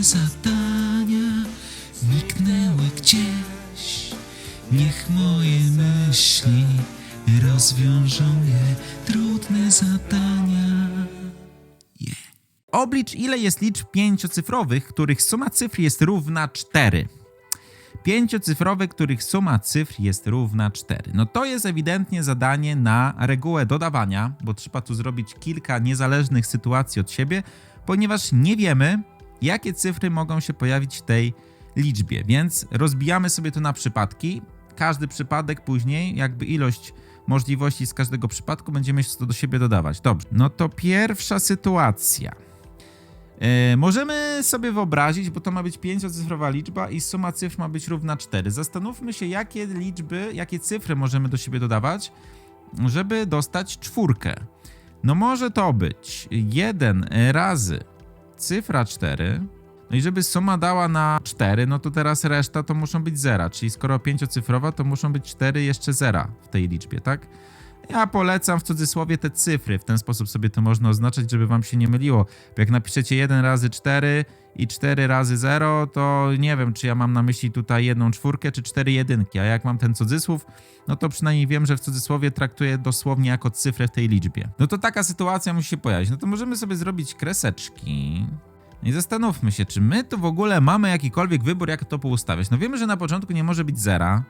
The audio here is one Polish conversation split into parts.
zadania zniknęły gdzieś. Niech moje myśli rozwiążą je trudne zadania. Oblicz ile jest liczb pięciocyfrowych, których suma cyfr jest równa 4. Pięciocyfrowe, których suma cyfr jest równa 4. No to jest ewidentnie zadanie na regułę dodawania, bo trzeba tu zrobić kilka niezależnych sytuacji od siebie, ponieważ nie wiemy, jakie cyfry mogą się pojawić w tej liczbie. Więc rozbijamy sobie to na przypadki. Każdy przypadek później, jakby ilość możliwości z każdego przypadku, będziemy to do siebie dodawać. Dobrze. No to pierwsza sytuacja. E, możemy sobie wyobrazić, bo to ma być pięciocyfrowa liczba i suma cyfr ma być równa 4. Zastanówmy się, jakie liczby, jakie cyfry możemy do siebie dodawać, żeby dostać czwórkę. No może to być 1 razy cyfra 4. No i żeby suma dała na 4, no to teraz reszta to muszą być zera, czyli skoro pięciocyfrowa, to muszą być 4 jeszcze zera w tej liczbie, tak? Ja polecam w cudzysłowie te cyfry, w ten sposób sobie to można oznaczać, żeby wam się nie myliło. Bo jak napiszecie 1 razy 4 i 4 razy 0, to nie wiem, czy ja mam na myśli tutaj jedną czwórkę, czy cztery jedynki, a jak mam ten cudzysłów, no to przynajmniej wiem, że w cudzysłowie traktuję dosłownie jako cyfrę w tej liczbie. No to taka sytuacja musi się pojawić. No to możemy sobie zrobić kreseczki. No I zastanówmy się, czy my tu w ogóle mamy jakikolwiek wybór, jak to poustawiać. No wiemy, że na początku nie może być zera,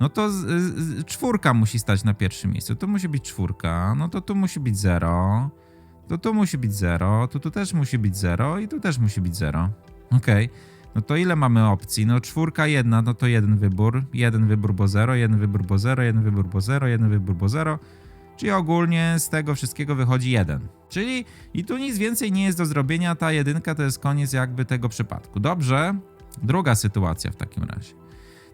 no to z, z, czwórka musi stać na pierwszym miejscu. Tu musi być czwórka, no to tu musi być zero. To tu musi być zero, to tu też musi być zero i tu też musi być zero. Okej. No to ile mamy opcji? No czwórka jedna, no to jeden wybór. Jeden wybór, bo zero, jeden wybór, bo zero, jeden wybór, bo zero, jeden wybór, bo zero. Czyli ogólnie z tego wszystkiego wychodzi jeden. Czyli i tu nic więcej nie jest do zrobienia. Ta jedynka to jest koniec jakby tego przypadku. Dobrze. Druga sytuacja w takim razie.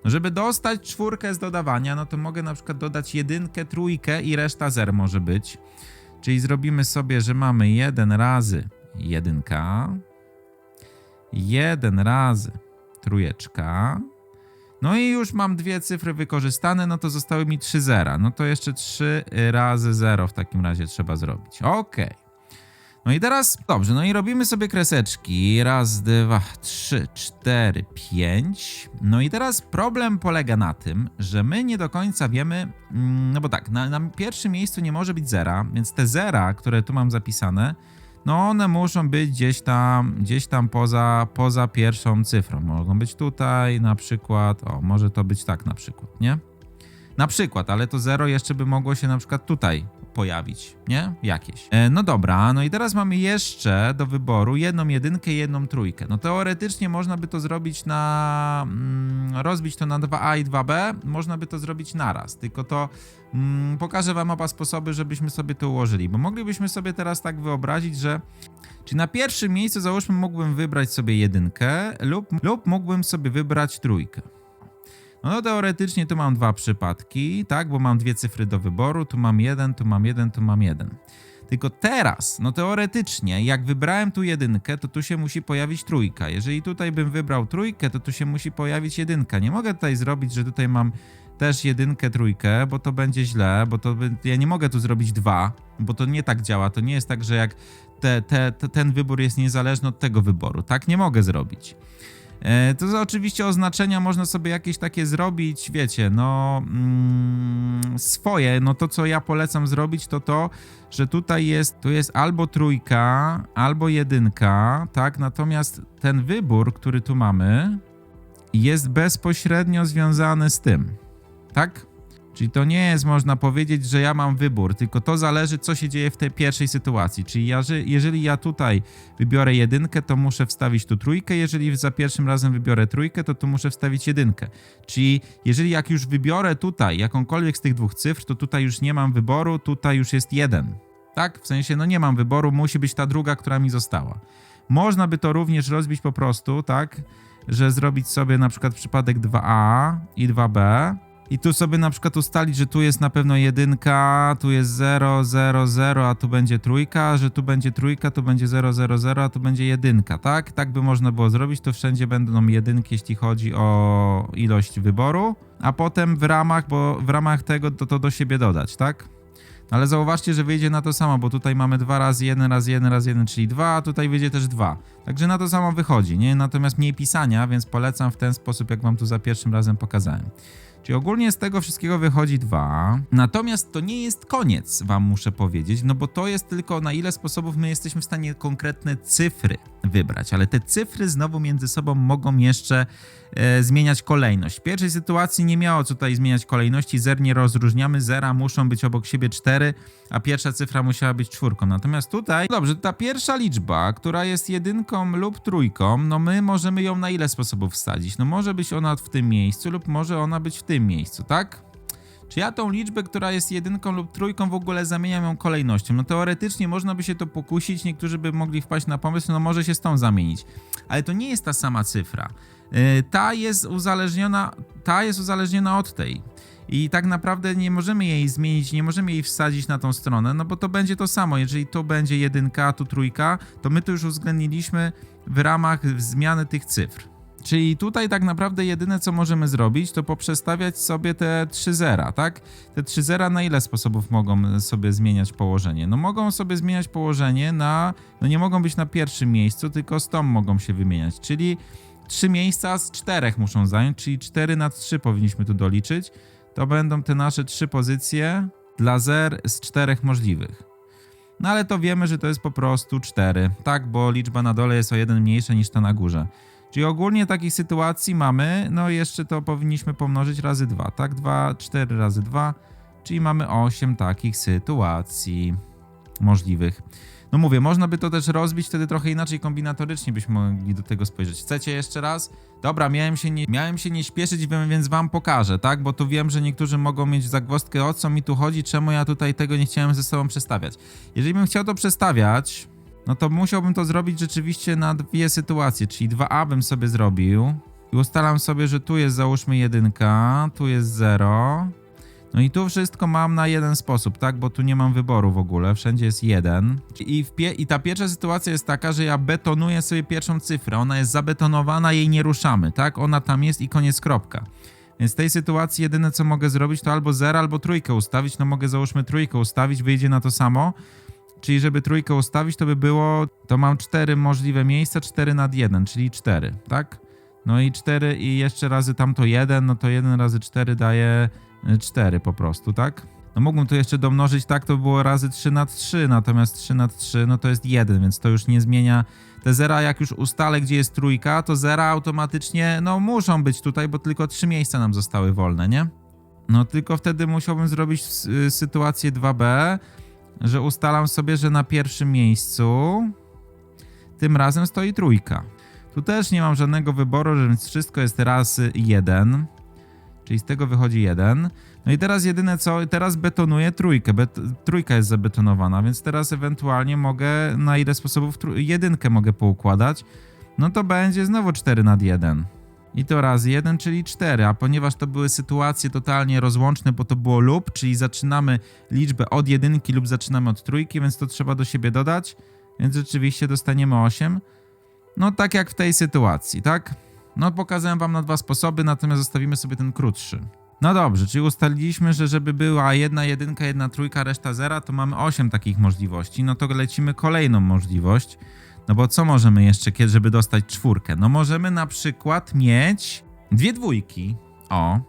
No żeby dostać czwórkę z dodawania, no to mogę na przykład dodać jedynkę, trójkę i reszta zer może być. Czyli zrobimy sobie, że mamy 1 razy jedynka, 1 razy trójeczka. No i już mam dwie cyfry wykorzystane, no to zostały mi 3 zera. No to jeszcze 3 razy 0 w takim razie trzeba zrobić. Okej. No i teraz, dobrze, no i robimy sobie kreseczki. Raz, dwa, trzy, cztery, pięć. No i teraz problem polega na tym, że my nie do końca wiemy, mm, no bo tak, na, na pierwszym miejscu nie może być zera, więc te zera, które tu mam zapisane, no one muszą być gdzieś tam, gdzieś tam poza, poza pierwszą cyfrą. Mogą być tutaj na przykład, o, może to być tak na przykład, nie? Na przykład, ale to zero jeszcze by mogło się na przykład tutaj pojawić, nie? Jakieś. E, no dobra, no i teraz mamy jeszcze do wyboru jedną jedynkę jedną trójkę. No teoretycznie można by to zrobić na... Mm, rozbić to na 2A i 2B, można by to zrobić naraz, tylko to mm, pokażę wam oba sposoby, żebyśmy sobie to ułożyli, bo moglibyśmy sobie teraz tak wyobrazić, że czy na pierwszym miejscu załóżmy mógłbym wybrać sobie jedynkę lub, lub mógłbym sobie wybrać trójkę. No teoretycznie tu mam dwa przypadki, tak, bo mam dwie cyfry do wyboru, tu mam jeden, tu mam jeden, tu mam jeden. Tylko teraz, no teoretycznie, jak wybrałem tu jedynkę, to tu się musi pojawić trójka. Jeżeli tutaj bym wybrał trójkę, to tu się musi pojawić jedynka. Nie mogę tutaj zrobić, że tutaj mam też jedynkę, trójkę, bo to będzie źle, bo to by, ja nie mogę tu zrobić dwa, bo to nie tak działa. To nie jest tak, że jak te, te, te, ten wybór jest niezależny od tego wyboru. Tak nie mogę zrobić. E, To oczywiście oznaczenia można sobie jakieś takie zrobić, wiecie, no mm, swoje. No to co ja polecam zrobić to to, że tutaj jest, tu jest albo trójka, albo jedynka, tak? Natomiast ten wybór, który tu mamy, jest bezpośrednio związany z tym, tak? Czyli to nie jest, można powiedzieć, że ja mam wybór, tylko to zależy, co się dzieje w tej pierwszej sytuacji. Czyli ja, że- jeżeli ja tutaj wybiorę jedynkę, to muszę wstawić tu trójkę. Jeżeli za pierwszym razem wybiorę trójkę, to tu muszę wstawić jedynkę. Czyli jeżeli jak już wybiorę tutaj jakąkolwiek z tych dwóch cyfr, to tutaj już nie mam wyboru, tutaj już jest jeden. Tak? W sensie, no nie mam wyboru, musi być ta druga, która mi została. Można by to również rozbić po prostu, tak? Że zrobić sobie na przykład przypadek 2a i 2b. I tu sobie na przykład ustalić, że tu jest na pewno jedynka, tu jest 0, 0, 0, a tu będzie trójka, że tu będzie trójka, tu będzie 0, 0, 0, a tu będzie jedynka, tak? Tak by można było zrobić, to wszędzie będą jedynki, jeśli chodzi o ilość wyboru, a potem w ramach, bo w ramach tego to, to do siebie dodać, tak? Ale zauważcie, że wyjdzie na to samo, bo tutaj mamy 2 razy 1 razy 1 razy 1, czyli 2, a tutaj wyjdzie też 2. Także na to samo wychodzi, nie? Natomiast mniej pisania, więc polecam w ten sposób, jak wam tu za pierwszym razem pokazałem. Czyli ogólnie z tego wszystkiego wychodzi 2. Natomiast to nie jest koniec, wam muszę powiedzieć, no bo to jest tylko na ile sposobów my jesteśmy w stanie konkretne cyfry wybrać, ale te cyfry znowu między sobą mogą jeszcze e, zmieniać kolejność. W pierwszej sytuacji nie miało tutaj zmieniać kolejności, zer nie rozróżniamy, zera muszą być obok siebie 4, a pierwsza cyfra musiała być czwórką. Natomiast tutaj, dobrze, ta pierwsza liczba, która jest jedynką lub trójką, no my możemy ją na ile sposobów wsadzić? No może być ona w tym miejscu lub może ona być w tym miejscu, tak? Czy ja tą liczbę, która jest jedynką lub trójką w ogóle zamieniam ją kolejnością? No teoretycznie można by się to pokusić, niektórzy by mogli wpaść na pomysł, no może się z tą zamienić. Ale to nie jest ta sama cyfra. Yy, Ta jest uzależniona, ta jest uzależniona od tej. I tak naprawdę nie możemy jej zmienić, nie możemy jej wsadzić na tą stronę, no bo to będzie to samo. Jeżeli to będzie jedynka, tu trójka, to my to już uwzględniliśmy w ramach zmiany tych cyfr. Czyli tutaj tak naprawdę jedyne co możemy zrobić, to poprzestawiać sobie te trzy zera, tak? Te trzy zera na ile sposobów mogą sobie zmieniać położenie? No mogą sobie zmieniać położenie na, no nie mogą być na pierwszym miejscu, tylko z tą mogą się wymieniać, czyli trzy miejsca z czterech muszą zająć, czyli 4 na 3 powinniśmy tu doliczyć. To będą te nasze trzy pozycje dla zer z czterech możliwych. No ale to wiemy, że to jest po prostu 4, tak? Bo liczba na dole jest o jeden mniejsza niż ta na górze. Czyli ogólnie takich sytuacji mamy, no jeszcze to powinniśmy pomnożyć razy 2, tak? 2, 4 razy 2, czyli mamy 8 takich sytuacji możliwych. No mówię, można by to też rozbić wtedy trochę inaczej kombinatorycznie byśmy mogli do tego spojrzeć. Chcecie jeszcze raz? Dobra, miałem się nie, miałem się nie śpieszyć, więc wam pokażę, tak? Bo tu wiem, że niektórzy mogą mieć zagwozdkę, o co mi tu chodzi, czemu ja tutaj tego nie chciałem ze sobą przestawiać. Jeżeli bym chciał to przestawiać, no to musiałbym to zrobić rzeczywiście na dwie sytuacje, czyli 2A bym sobie zrobił i ustalam sobie, że tu jest załóżmy jedynka, tu jest 0. No i tu wszystko mam na jeden sposób, tak? Bo tu nie mam wyboru w ogóle, wszędzie jest jeden. I, I ta pierwsza sytuacja jest taka, że ja betonuję sobie pierwszą cyfrę. Ona jest zabetonowana, jej nie ruszamy, tak? Ona tam jest i koniec kropka. Więc w tej sytuacji jedyne co mogę zrobić to albo 0, albo trójkę ustawić. No mogę załóżmy trójkę ustawić, wyjdzie na to samo. Czyli żeby trójkę ustawić, to by było, to mam cztery możliwe miejsca, 4 nad 1, czyli 4, tak? No i 4 i jeszcze razy tamto 1, no to 1 razy 4 daje 4 po prostu, tak? No mógłbym tu jeszcze domnożyć, tak to było razy 3 nad 3, natomiast 3 nad 3 no to jest 1, więc to już nie zmienia. Te zera jak już ustalę, gdzie jest trójka, to zera automatycznie, no muszą być tutaj, bo tylko 3 miejsca nam zostały wolne, nie? No tylko wtedy musiałbym zrobić y, sytuację 2b, że ustalam sobie, że na pierwszym miejscu tym razem stoi trójka. Tu też nie mam żadnego wyboru, więc wszystko jest razy 1, czyli z tego wychodzi 1. No i teraz jedyne co, teraz betonuję trójkę, Bet trójka jest zabetonowana, więc teraz ewentualnie mogę, na ile sposobów jedynkę mogę poukładać, no to będzie znowu 4 nad 1. I to razy 1, czyli 4, a ponieważ to były sytuacje totalnie rozłączne, bo to było lub, czyli zaczynamy liczbę od jedynki lub zaczynamy od trójki, więc to trzeba do siebie dodać, więc rzeczywiście dostaniemy 8. No tak jak w tej sytuacji, tak? No pokazałem wam na dwa sposoby, natomiast zostawimy sobie ten krótszy. No dobrze, czyli ustaliliśmy, że żeby była jedna jedynka, jedna trójka, reszta zera, to mamy 8 takich możliwości. No to lecimy kolejną możliwość. No bo co możemy jeszcze, żeby dostać czwórkę? No możemy na przykład mieć dwie dwójki. O.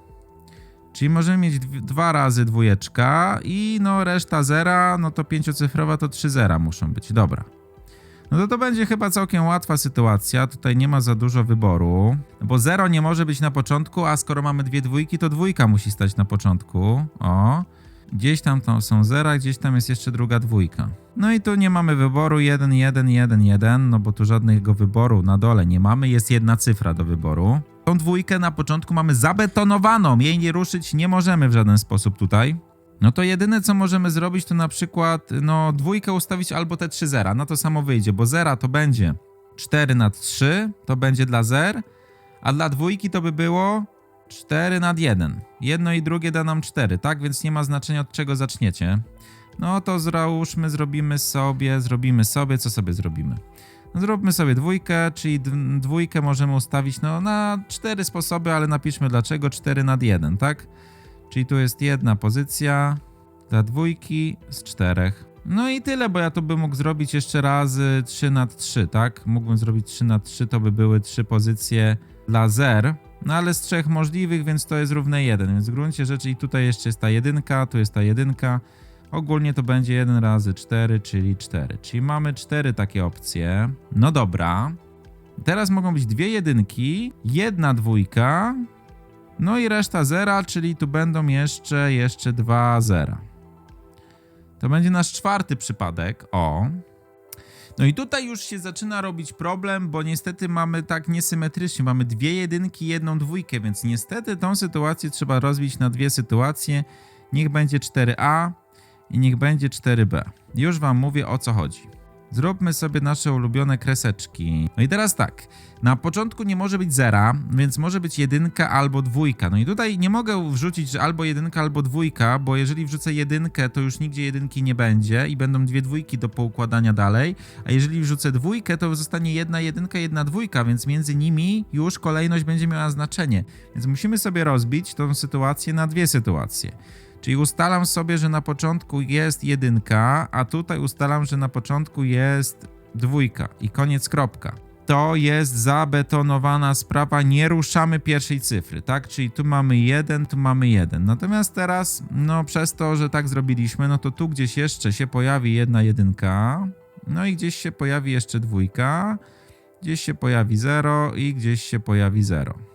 Czyli możemy mieć dw- dwa razy dwójeczka i no reszta zera, no to pięciocyfrowa to trzy zera muszą być. Dobra. No to to będzie chyba całkiem łatwa sytuacja. Tutaj nie ma za dużo wyboru. Bo zero nie może być na początku, a skoro mamy dwie dwójki, to dwójka musi stać na początku. O. Gdzieś tam to są zera, gdzieś tam jest jeszcze druga dwójka. No i tu nie mamy wyboru 1, 1, 1, 1, no bo tu żadnego wyboru na dole nie mamy, jest jedna cyfra do wyboru. Tą dwójkę na początku mamy zabetonowaną, jej nie ruszyć nie możemy w żaden sposób tutaj. No to jedyne co możemy zrobić to na przykład, no dwójkę ustawić albo te trzy zera, no to samo wyjdzie, bo zera to będzie 4 nad 3, to będzie dla zer, a dla dwójki to by było 4 nad 1. Jedno i drugie da nam 4, tak? Więc nie ma znaczenia od czego zaczniecie. No to załóżmy, zrobimy sobie, zrobimy sobie, co sobie zrobimy? Zróbmy sobie dwójkę, czyli dwójkę możemy ustawić no, na cztery sposoby, ale napiszmy dlaczego 4 nad 1, tak? Czyli tu jest jedna pozycja, dla dwójki z czterech. No i tyle, bo ja to bym mógł zrobić jeszcze razy 3 na 3, tak? Mógłbym zrobić 3 na 3, to by były trzy pozycje dla zer. No ale z trzech możliwych, więc to jest równe 1. Więc w gruncie rzeczy i tutaj jeszcze jest ta jedynka, tu jest ta jedynka. Ogólnie to będzie 1 razy 4, czyli 4. Czyli mamy 4 takie opcje. No dobra. Teraz mogą być dwie jedynki, jedna dwójka, no i reszta zera, czyli tu będą jeszcze, jeszcze dwa zera. To będzie nasz czwarty przypadek. O. No i tutaj już się zaczyna robić problem, bo niestety mamy tak niesymetrycznie. Mamy dwie jedynki, jedną dwójkę, więc niestety tą sytuację trzeba rozbić na dwie sytuacje. Niech będzie 4A i niech będzie 4B. Już wam mówię o co chodzi. Zróbmy sobie nasze ulubione kreseczki. No i teraz tak. Na początku nie może być zera, więc może być jedynka albo dwójka. No i tutaj nie mogę wrzucić, albo jedynka, albo dwójka, bo jeżeli wrzucę jedynkę, to już nigdzie jedynki nie będzie i będą dwie dwójki do poukładania dalej. A jeżeli wrzucę dwójkę, to zostanie jedna jedynka, jedna dwójka, więc między nimi już kolejność będzie miała znaczenie. Więc musimy sobie rozbić tą sytuację na dwie sytuacje. Czyli ustalam sobie, że na początku jest jedynka, a tutaj ustalam, że na początku jest dwójka i koniec kropka. To jest zabetonowana sprawa, nie ruszamy pierwszej cyfry, tak? Czyli tu mamy jeden, tu mamy jeden. Natomiast teraz, no przez to, że tak zrobiliśmy, no to tu gdzieś jeszcze się pojawi jedna jedynka, no i gdzieś się pojawi jeszcze dwójka, gdzieś się pojawi zero i gdzieś się pojawi zero.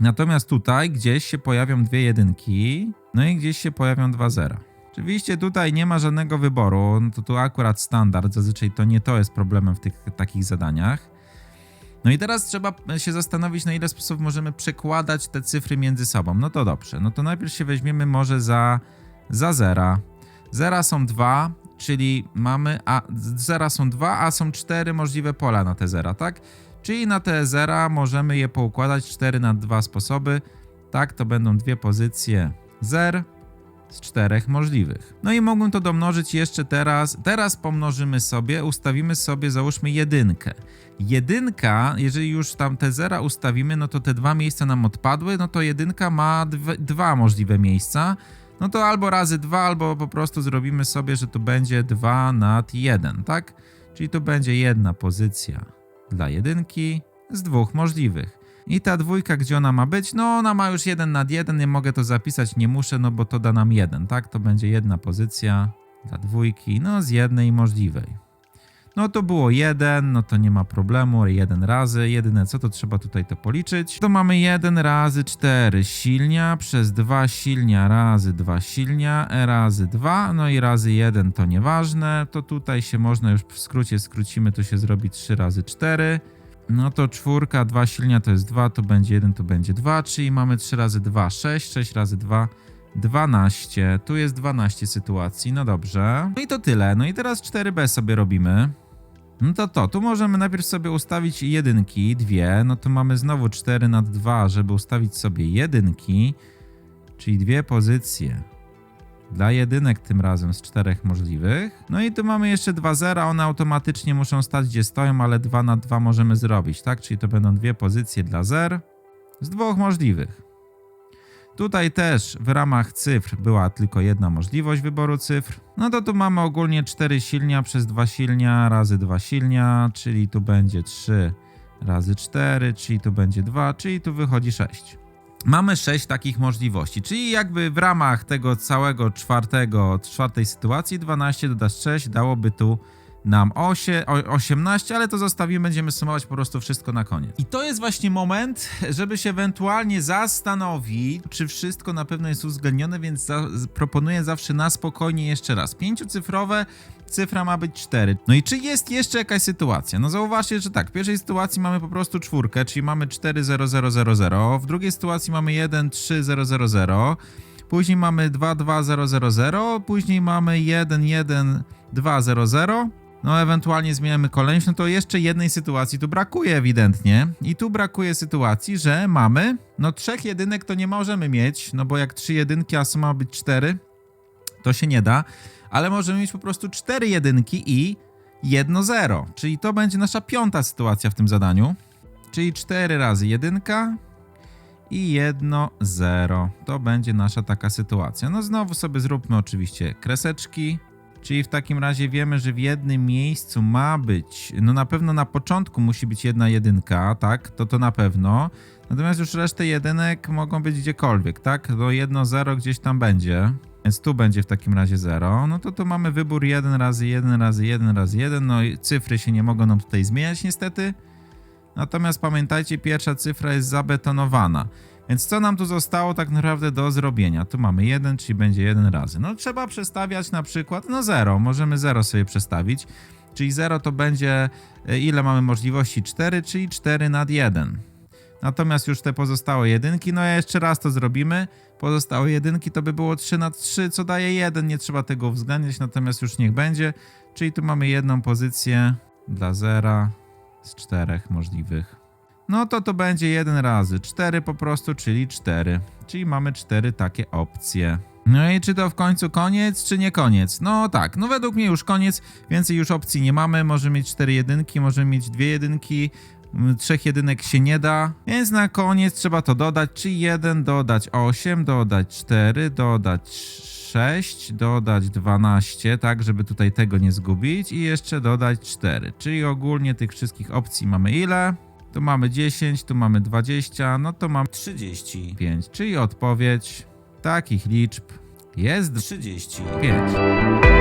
Natomiast tutaj gdzieś się pojawią dwie jedynki, no i gdzieś się pojawią dwa zera. Oczywiście tutaj nie ma żadnego wyboru, no to tu akurat standard, zazwyczaj to nie to jest problemem w tych takich zadaniach. No i teraz trzeba się zastanowić, na ile sposób możemy przekładać te cyfry między sobą. No to dobrze, no to najpierw się weźmiemy może za, za zera. Zera są dwa, czyli mamy, a zera są dwa, a są cztery możliwe pola na te zera, tak? Czyli na te zera możemy je poukładać 4 na dwa sposoby. Tak, to będą dwie pozycje zer z czterech możliwych. No i mogłem to domnożyć jeszcze teraz. Teraz pomnożymy sobie, ustawimy sobie, załóżmy jedynkę. Jedynka, jeżeli już tam te zera ustawimy, no to te dwa miejsca nam odpadły, no to jedynka ma dwa, dwa możliwe miejsca. No to albo razy dwa, albo po prostu zrobimy sobie, że to będzie 2 nad 1, tak? Czyli to będzie jedna pozycja dla jedynki z dwóch możliwych. I ta dwójka, gdzie ona ma być? No ona ma już jeden nad jeden, nie mogę to zapisać, nie muszę, no bo to da nam jeden, tak? To będzie jedna pozycja dla dwójki, no z jednej możliwej. No to było jeden, no to nie ma problemu, jeden razy, jedyne co to trzeba tutaj to policzyć. To mamy jeden razy cztery silnia przez dwa silnia razy dwa silnia, e razy dwa, no i razy jeden to nieważne, to tutaj się można już w skrócie skrócimy, to się zrobi trzy razy cztery. No to czwórka, dwa silnia to jest dwa, to będzie jeden, to będzie dwa, czyli mamy trzy razy dwa, sześć, sześć razy dwa, 12. Tu jest 12 sytuacji, no dobrze. No i to tyle. No i teraz 4B sobie robimy. No to to, tu możemy najpierw sobie ustawić jedynki, dwie, no to mamy znowu 4 nad 2, żeby ustawić sobie jedynki, czyli dwie pozycje dla jedynek tym razem z czterech możliwych. No i tu mamy jeszcze dwa zera, one automatycznie muszą stać gdzie stoją, ale 2 na 2 możemy zrobić, tak? Czyli to będą dwie pozycje dla zer z dwóch możliwych. Tutaj też w ramach cyfr była tylko jedna możliwość wyboru cyfr. No to tu mamy ogólnie 4 silnia przez 2 silnia razy 2 silnia, czyli tu będzie 3 razy 4, czyli tu będzie 2, czyli tu wychodzi 6. Mamy 6 takich możliwości, czyli jakby w ramach tego całego czwartego, czwartej sytuacji 12 dodasz 6 dałoby tu nam 8, 18, ale to zostawimy, będziemy sumować po prostu wszystko na koniec. I to jest właśnie moment, żeby się ewentualnie zastanowić, czy wszystko na pewno jest uwzględnione, więc za, proponuję zawsze na spokojnie jeszcze raz. Pięciocyfrowe, cyfra ma być 4. No i czy jest jeszcze jakaś sytuacja? No zauważcie, że tak, w pierwszej sytuacji mamy po prostu czwórkę, czyli mamy 40000, w drugiej sytuacji mamy 13000, później mamy 22000, później mamy 11200, no ewentualnie zmieniamy kolejność, no to jeszcze jednej sytuacji tu brakuje ewidentnie. I tu brakuje sytuacji, że mamy, no trzech jedynek to nie możemy mieć, no bo jak trzy jedynki, a suma ma być cztery, to się nie da, ale możemy mieć po prostu cztery jedynki i jedno zero, czyli to będzie nasza piąta sytuacja w tym zadaniu, czyli cztery razy jedynka i jedno zero. To będzie nasza taka sytuacja. No znowu sobie zróbmy oczywiście kreseczki. Czyli w takim razie wiemy, że w jednym miejscu ma być, no na pewno na początku musi być jedna jedynka, tak? To to na pewno. Natomiast już resztę jedynek mogą być gdziekolwiek, tak? To jedno zero gdzieś tam będzie. Więc tu będzie w takim razie 0. No to tu mamy wybór 1 razy 1 razy 1 razy 1. No i cyfry się nie mogą nam tutaj zmieniać niestety. Natomiast pamiętajcie, pierwsza cyfra jest zabetonowana. Więc co nam tu zostało tak naprawdę do zrobienia? Tu mamy 1, czyli będzie 1 razy. No trzeba przestawiać na przykład, no 0. Możemy 0 sobie przestawić. Czyli 0 to będzie, e, ile mamy możliwości? 4, czyli 4 nad 1. Natomiast już te pozostałe jedynki, no jeszcze raz to zrobimy. Pozostałe jedynki to by było 3 na 3, co daje 1. Nie trzeba tego uwzględniać, natomiast już niech będzie. Czyli tu mamy jedną pozycję dla zera z czterech możliwych. No to to będzie 1 razy 4 po prostu, czyli 4. Czyli mamy 4 takie opcje. No i czy to w końcu koniec, czy nie koniec? No tak, no według mnie już koniec, więcej już opcji nie mamy. Możemy mieć 4 jedynki, możemy mieć dwie jedynki, m, trzech jedynek się nie da, więc na koniec trzeba to dodać, czyli 1 dodać 8, dodać 4, dodać 6, dodać 12, tak, żeby tutaj tego nie zgubić i jeszcze dodać 4, czyli ogólnie tych wszystkich opcji mamy ile? Tu mamy 10, tu mamy 20, no to mam 35. czyli odpowiedź takich liczb jest 30. 5.